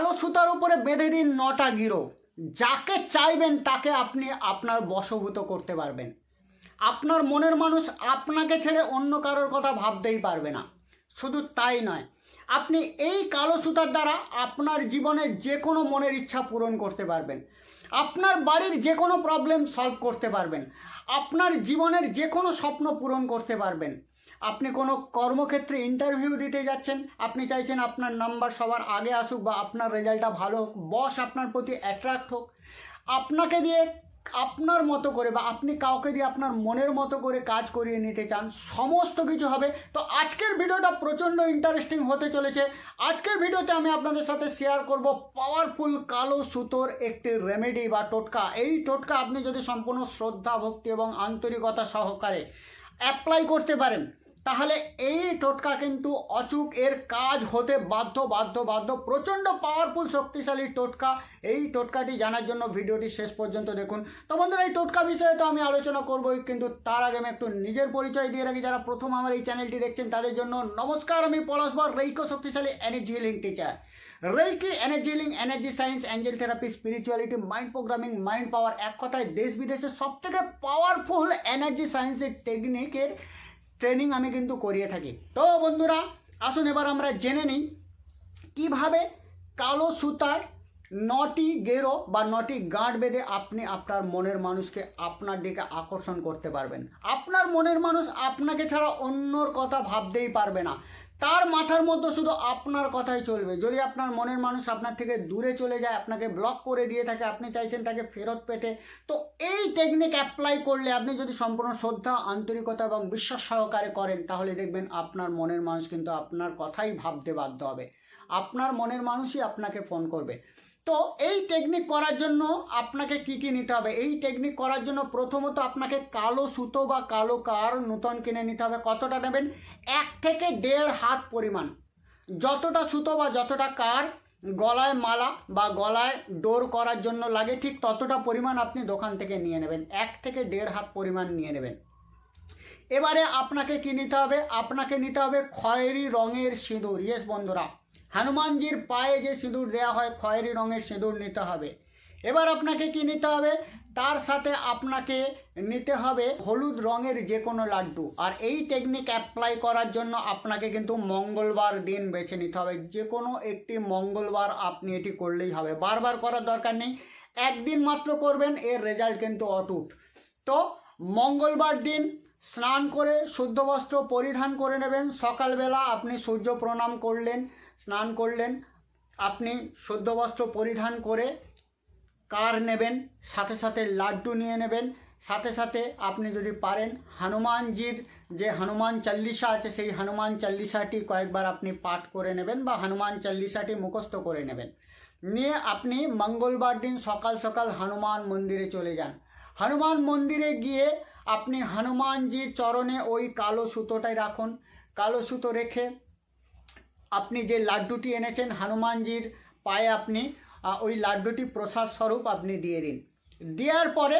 কালো সুতার উপরে বেঁধে দিন নটা গিরো। যাকে চাইবেন তাকে আপনি আপনার বশভূত করতে পারবেন। আপনার মনের মানুষ আপনাকে ছেড়ে অন্য কারোর কথা ভাবতেই পারবে না। শুধু তাই নয়, আপনি এই কালো সুতার দ্বারা আপনার জীবনের যে কোনো মনের ইচ্ছা পূরণ করতে পারবেন। আপনার বাড়ির যে কোনো প্রবলেম সলভ করতে পারবেন। আপনার জীবনের যে কোনো স্বপ্ন পূরণ করতে পারবেন। আপনি কোনো কর্মক্ষেত্রে ইন্টারভিউ দিতে যাচ্ছেন, আপনি চাইছেন আপনার নাম্বার সবার আগে আসুক বা আপনার রেজাল্টটা ভালো হোক বস আপনার প্রতি অ্যাট্রাক্ট হোক, আপনাকে দিয়ে আপনার মতো করে বা আপনি কাউকে দিয়ে আপনার মনের মতো করে কাজ করিয়ে নিতে চান, সমস্ত কিছু হবে। তো আজকের ভিডিওটা প্রচণ্ড ইন্টারেস্টিং হতে চলেছে। আজকের ভিডিওতে আমি আপনাদের সাথে শেয়ার করব পাওয়ারফুল কালো সুতোর একটি রেমেডি বা টোটকা। এই টোটকা আপনি যদি সম্পূর্ণ শ্রদ্ধা, ভক্তি এবং আন্তরিকতা সহকারে অ্যাপ্লাই করতে পারেন তাহলে এই টোটকা কিন্তু অচুক এর কাজ হতে বাধ্য বাধ্য বাধ্য, প্রচণ্ড পাওয়ারফুল শক্তিশালী টোটকা। এই টোটকাটি জানার জন্য ভিডিওটি শেষ পর্যন্ত দেখুন। তো বন্ধুরা, এই টোটকা বিষয়ে তো আমি আলোচনা করবোই, কিন্তু তার আগে আমি একটু নিজের পরিচয় দিয়ে রাখি। যারা প্রথম আমার এই চ্যানেলটি দেখছেন, তাদের জন্য নমস্কার। আমি পলাশবর রেইকো শক্তিশালী energy healing teacher reiki energy healing energy science angel therapy spirituality mind programming mind power এক কথায় দেশ বিদেশের সবথেকে পাওয়ারফুল এনার্জি সায়েন্সের টেকনিকের ট্রেনিং আমি কিন্তু করিয়ে থাকি। তো বন্ধুরা, আসুন এবার আমরা জেনে নিই কীভাবে কালো সুতার নটি গেরো বা নটি গাঁট বেঁধে আপনি আপনার মনের মানুষকে আপনার দিকে আকর্ষণ করতে পারবেন। আপনার মনের মানুষ আপনাকে ছাড়া অন্যর কথা ভাবতেই পারবে না। তার মাথার মধ্যে শুধু আপনার কথাই চলবে। যদি আপনার মনের মানুষ আপনার থেকে দূরে চলে যায়, আপনাকে ব্লক করে দিয়ে থাকে, আপনি চাইছেন তাকে ফেরত পেতে, তো এই টেকনিক অ্যাপ্লাই করলে আপনি যদি সম্পূর্ণ শ্রদ্ধা, আন্তরিকতা এবং বিশ্বাস সহকারে করেন, তাহলে দেখবেন আপনার মনের মানুষ কিন্তু আপনার কথাই ভাবতে বাধ্য হবে। আপনার মনের মানুষই আপনাকে ফোন করবে। তো এই টেকনিক করার জন্য আপনাকে কি কি নিতে হবে? এই টেকনিক করার জন্য প্রথমত আপনাকে কালো সুতো বা কালো কার, নূতন কিনে নিতে হবে। কতটা নেবেন? এক থেকে দেড় হাত পরিমাণ। যতটা সুতো বা যতটা কার গলায় মালা বা গলায় ডোর করার জন্য লাগে, ঠিক ততটা পরিমাণ আপনি দোকান থেকে নিয়ে নেবেন। এক থেকে দেড় হাত পরিমাণ নিয়ে নেবেন। এবারে আপনাকে কি নিতে হবে? আপনাকে নিতে হবে খয়েরি রঙের সিঁদুর। ইয়েস বন্ধুরা। হনুমানজির পায়ে যে সিঁদুর দেওয়া হয়, খয়েরি রঙের সিঁদুর নিতে হবে। এবার আপনাকে কি নিতে হবে? তার সাথে আপনাকে নিতে হবে হলুদ রঙের যে কোনো লাড্ডু। আর এই টেকনিক অ্যাপ্লাই করার জন্য আপনাকে কিন্তু মঙ্গলবার দিন বেছে নিতে হবে। যে কোনো একটি মঙ্গলবার আপনি এটি করলেই হবে। বারবার করার দরকার নেই। একদিন মাত্র করবেন, এর রেজাল্ট কিন্তু অটুট। তো মঙ্গলবার দিন স্নান করে শুদ্ধ বস্ত্র পরিধান করে নেবেন। সকালবেলা আপনি সূর্য প্রণাম করলেন। স্নান করলেন। আপনি শুদ্ধ বস্ত্র পরিধান করে কার নেবেন, সাথে সাথে লাড্ডু নিয়ে নেবেন, সাথে সাথে আপনি যদি পারেন হনুমানজির যে হনুমান চল্লিশা আছে, সেই হনুমান চল্লিশাটি কয়েকবার আপনি পাঠ করে নেবেন বা হনুমান চল্লিশাটি মুখস্থ করে নেবেন। নিয়ে আপনি মঙ্গলবার দিন সকাল সকাল হনুমান মন্দিরে চলে যান। হনুমান মন্দিরে গিয়ে আপনি হনুমানজির চরণে ওই কালো সুতোটাই রাখুন। কালো সুতো রেখে আপনি যে লাড্ডুটি এনেছেন, হনুমানজির পায়ে আপনি ওই লাড্ডুটি প্রসাদ স্বরূপ আপনি দিয়ে দিন। দেওয়ার পরে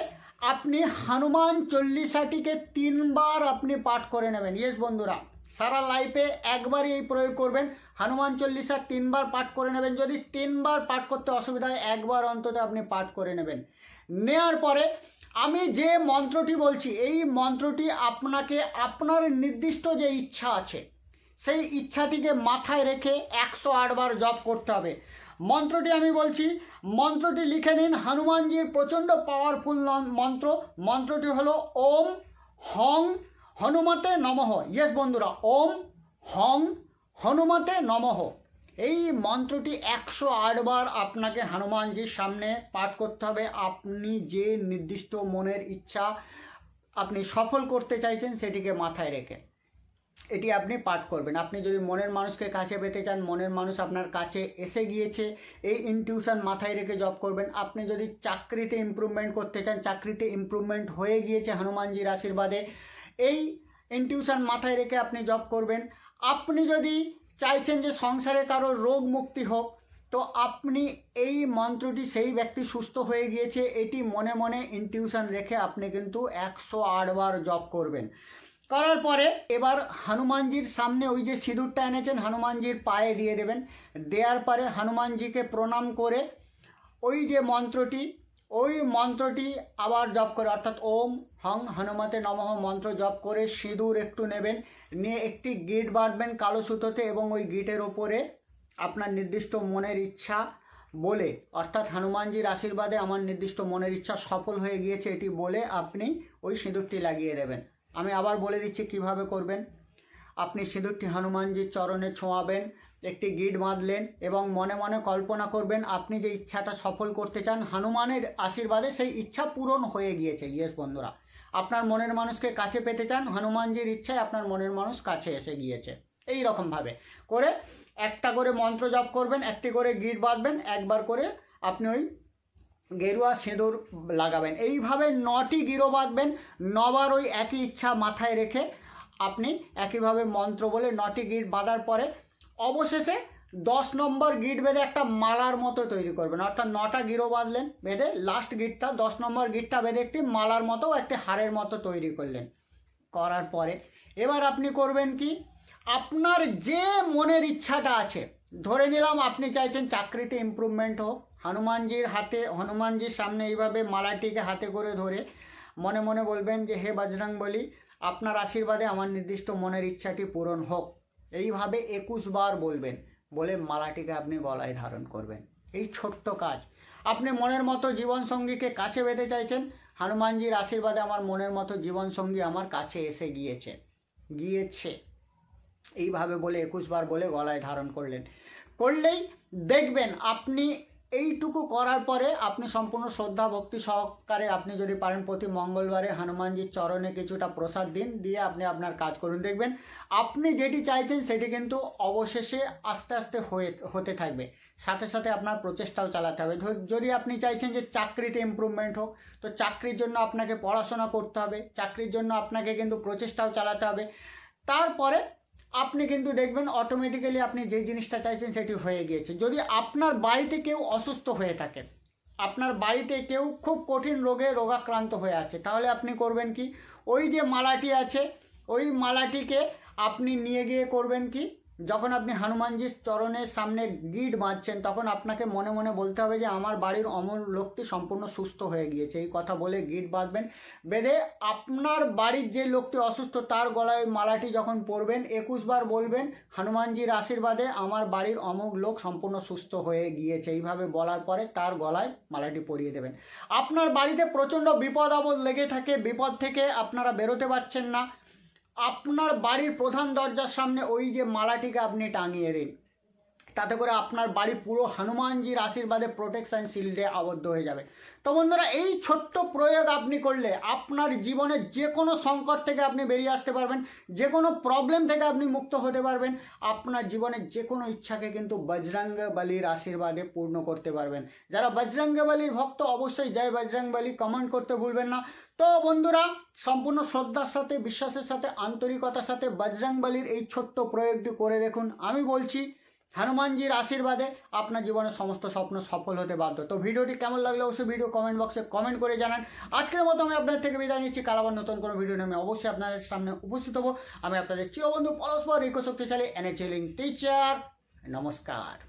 আপনি হনুমান চল্লিশাটিকে তিনবার আপনি পাঠ করে নেবেন। ইয়েস বন্ধুরা, সারা লাইফে একবারই এই প্রয়োগ করবেন। হনুমান চল্লিশা তিনবার পাঠ করে নেবেন। যদি তিনবার পাঠ করতে অসুবিধা হয়, একবার অন্তত আপনি পাঠ করে নেবেন। নেয়ার পরে আমি যে মন্ত্রটি বলছি, এই মন্ত্রটি আপনাকে, আপনার নির্দিষ্ট যে ইচ্ছা আছে সেই ইচ্ছাটিকে মাথায় রেখে একশো আটবার জপ করতে হবে। মন্ত্রটি আমি বলছি, মন্ত্রটি লিখে নিন, হনুমানজির প্রচণ্ড পাওয়ারফুল মন্ত্র। মন্ত্রটি হলো ওম হং হনুমতে নমঃ। ইয়েস বন্ধুরা, ওম হং হনুমতে নমঃ। এই মন্ত্রটি একশো আটবার আপনাকে হনুমানজির সামনে পাঠ করতে হবে। আপনি যে নির্দিষ্ট মনের ইচ্ছা আপনি সফল করতে চাইছেন, সেটিকে মাথায় রেখে। এটি আপনি পাঠ করবেন। আপনি যদি মনের মানুষকে কাছে পেতে চান, মনের মানুষ আপনার কাছে এসে গিয়েছে, এই ইনটিউশন মাথায় রেখে জব করবেন। আপনি যদি চাকরিতে ইমপ্রুভমেন্ট করতে চান, চাকরিতে ইমপ্রুভমেন্ট হয়ে গিয়েছে হনুমানজির আশীর্বাদে, এই ইনটিউশন মাথায় রেখে আপনি জব করবেন। আপনি যদি চাইছেন যে সংসারে কারও রোগ মুক্তি হোক, তো আপনি এই মন্ত্রটি সেই ব্যক্তি সুস্থ হয়ে গিয়েছে, এটি মনে মনে ইনটিউশন রেখে আপনি কিন্তু একশো আটবার জব করবেন। করার পরে এবার হনুমানজির সামনে ওই যে সিঁদুরটা এনেছেন, হনুমানজির পায়ে দিয়ে দেবেন। দেওয়ার পরে হনুমানজিকে প্রণাম করে ওই যে মন্ত্রটি, ওই মন্ত্রটি আবার জপ করে, অর্থাৎ ওম হং হনুমতে নমঃ মন্ত্র জপ করে সিঁদুর একটু নেবেন। নিয়ে একটি গিট বাঁধবেন কালো সুতোতে এবং ওই গিটের ওপরে আপনার নির্দিষ্ট মনের ইচ্ছা বলে, অর্থাৎ হনুমানজির আশীর্বাদে আমার নির্দিষ্ট মনের ইচ্ছা সফল হয়ে গিয়েছে এটি বলে আপনি ওই সিঁদুরটি লাগিয়ে দেবেন। আমি আবার বলে দিচ্ছি কীভাবে করবেন। আপনি সিঁদুরটি হনুমানজির চরণে ছোঁয়াবেন, একটি গিট বাঁধলেন এবং মনে মনে কল্পনা করবেন আপনি যে ইচ্ছাটা সফল করতে চান, হনুমানের আশীর্বাদে সেই ইচ্ছা পূরণ হয়ে গিয়েছে। ইয়েস বন্ধুরা, আপনার মনের মানুষকে কাছে পেতে চান, হনুমানজির ইচ্ছায় আপনার মনের মানুষ কাছে এসে গিয়েছে। এই রকমভাবে করে একটা করে মন্ত্র জপ করবেন, একটি করে গিট বাঁধবেন, একবার করে আপনি ওই গেরুয়া সিঁদুর লাগাবেন। এইভাবে নটি গিরো বাঁধবেন, নবার ওই একই ইচ্ছা মাথায় রেখে আপনি একইভাবে মন্ত্র বলে নটি গিট বাঁধার পরে অবশেষে দশ নম্বর গিট বেঁধে একটা মালার মতো তৈরি করবেন। অর্থাৎ নটা গিরো বাঁধলেন, বেঁধে লাস্ট গিটটা, দশ নম্বর গিটটা বেঁধে একটি মালার মতো একটি হারের মতো তৈরি করলেন। করার পরে এবার আপনি করবেন কি? আপনার যে মনের ইচ্ছাটা আছে, ধরে নিলাম আপনি চাইছেন চাকরিতে ইমপ্রুভমেন্ট হোক হনুমানজির হাতে, হনুমানজির সামনে এইভাবে মালাটিকে হাতে করে ধরে মনে মনে বলবেন যে, হে বজরং বলি, আপনার আশীর্বাদে আমার নির্দিষ্ট মনের ইচ্ছাটি পূরণ হোক। এইভাবে একুশ বার বলবেন, বলে মালাটিকে আপনি গলায় ধারণ করবেন। এই ছোট্ট কাজ। আপনি মনের মতো জীবনসঙ্গীকে কাছে বেঁধে চাইছেন, হনুমানজির আশীর্বাদে আমার মনের মতো জীবনসঙ্গী আমার কাছে এসে গিয়েছে। গিয়েছে। এইভাবে বলে একুশ বার বলে গলায় ধারণ করলেন। করলেই দেখবেন আপনি এইটুকু করার পরে আপনি সম্পূর্ণ শ্রদ্ধা, ভক্তি সহকারে আপনি যদি পারেন প্রতি মঙ্গলবারে হনুমানজির চরণে কিছুটা প্রসাদ দিন, দিয়ে আপনি আপনার কাজ করুন। দেখবেন আপনি যেটি চাইছেন সেটি কিন্তু অবশেষে আস্তে আস্তে হয়ে, হতে থাকবে। সাথে সাথে আপনার প্রচেষ্টাও চালাতে হবে। যদি আপনি চাইছেন যে চাকরিতে ইমপ্রুভমেন্ট হোক, তো চাকরির জন্য আপনাকে পড়াশোনা করতে হবে, চাকরির জন্য আপনাকে কিন্তু প্রচেষ্টাও চালাতে হবে। তারপরে আপনি কিন্তু দেখবেন অটোমেটিক্যালি আপনি যে জিনিসটা চাইছেন সেটি হয়ে গিয়েছে। যদি আপনার বাড়িতে কেউ অসুস্থ হয়ে থাকে, আপনার বাড়িতে কেউ খুব কঠিন রোগে রোগাক্রান্ত হয়ে আছে, তাহলে আপনি করবেন কি? ওই যে মালাটি আছে, ওই মালাটিকে আপনি নিয়ে গিয়ে করবেন কি? যখন আপনি হনুমানজির চরণের সামনে গিট বাঁধছেন, তখন আপনাকে মনে মনে বলতে হবে যে, আমার বাড়ির অমর লোকটি সম্পূর্ণ সুস্থ হয়ে গিয়েছে। এই কথা বলে গিট বাঁধবেন। বেঁধে আপনার বাড়ির যে লোকটি অসুস্থ, তার গলায় মালাটি যখন পরবেন, একুশ বার বলবেন, হনুমানজির আশীর্বাদে আমার বাড়ির অমুক লোক সম্পূর্ণ সুস্থ হয়ে গিয়েছে। এইভাবে বলার পরে তার গলায় মালাটি পরিয়ে দেবেন। আপনার বাড়িতে প্রচণ্ড বিপদ আপদ লেগে থাকে। বিপদ থেকে আপনারা বেরোতে পারছেন না। আপনার বাড়ির প্রধান দরজার সামনে ওই যে মালাটিকে আপনি টাঙিয়ে দিন। তাতে করে আপনার বাড়ি পুরো হনুমানজির আশীর্বাদে প্রোটেকশন শিল্ডে আবদ্ধ হয়ে যাবে। তো বন্ধুরা, এই ছোট্ট প্রয়োগ আপনি করলে আপনার জীবনের যে কোনো সংকট থেকে আপনি বেরিয়ে আসতে পারবেন যে কোনো প্রবলেম থেকে আপনি মুক্ত হতে পারবেন, আপনার জীবনের যে কোনো ইচ্ছাকে কিন্তু বজরঙ্গ বলির আশীর্বাদে পূর্ণ করতে পারবেন। যারা বজরঙ্গ বলির ভক্ত, অবশ্যই জয় বজরং বলি কমেন্ট করতে ভুলবেন না। তো বন্ধুরা, সম্পূর্ণ শ্রদ্ধার সাথে, বিশ্বাসের সাথে, আন্তরিকতার সাথে বজরং বলির এই ছোট্ট প্রয়োগটি করে দেখুন। আমি বলছি হনুমানজির আশীর্বাদে আপনার জীবনের সমস্ত স্বপ্ন সফল হতে বাধ্য। তো ভিডিওটি কেমন লাগল অবশ্যই ভিডিও কমেন্ট বক্সে কমেন্ট করে জানান। আজকের মতো আমি আপনাদের থেকে বিদায় নিচ্ছি। কাল আবার নতুন কোনো ভিডিও নিয়ে অবশ্যই আপনাদের সামনে উপস্থিত হব। আমি আপনাদের চিরবন্ধু পরস্পর, রিকো শক্তিশালী এনার্জি টিচার নমস্কার।